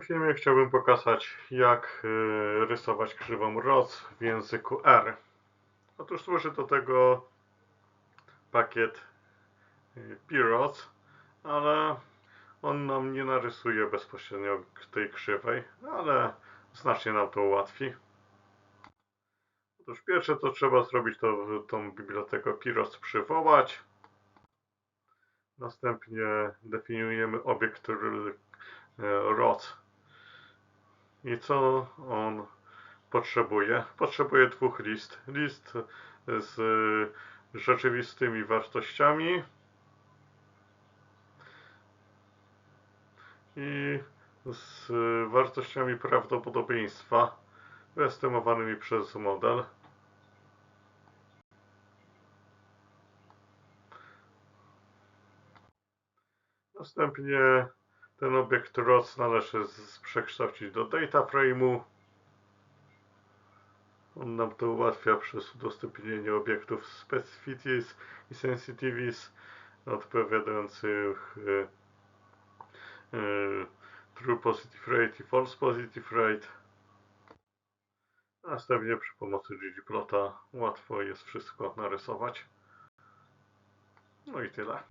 tym filmie chciałbym pokazać, jak y, rysować krzywą ROS w języku R. Otóż służy do tego pakiet y, PROS, ale on nam nie narysuje bezpośrednio tej krzywej, ale znacznie nam to ułatwi. Otóż pierwsze co trzeba zrobić to tą bibliotekę PROS przywołać. Następnie definiujemy obiekt e, ROS. I co on potrzebuje? Potrzebuje dwóch list. List z rzeczywistymi wartościami i z wartościami prawdopodobieństwa wyestymowanymi przez model. Następnie ten obiekt ROS należy przekształcić do data frame'u. On nam to ułatwia przez udostępnienie obiektów specificities i sensitivities odpowiadających y, y, true positive rate i false positive rate. Następnie przy pomocy ggplota łatwo jest wszystko narysować. No i tyle.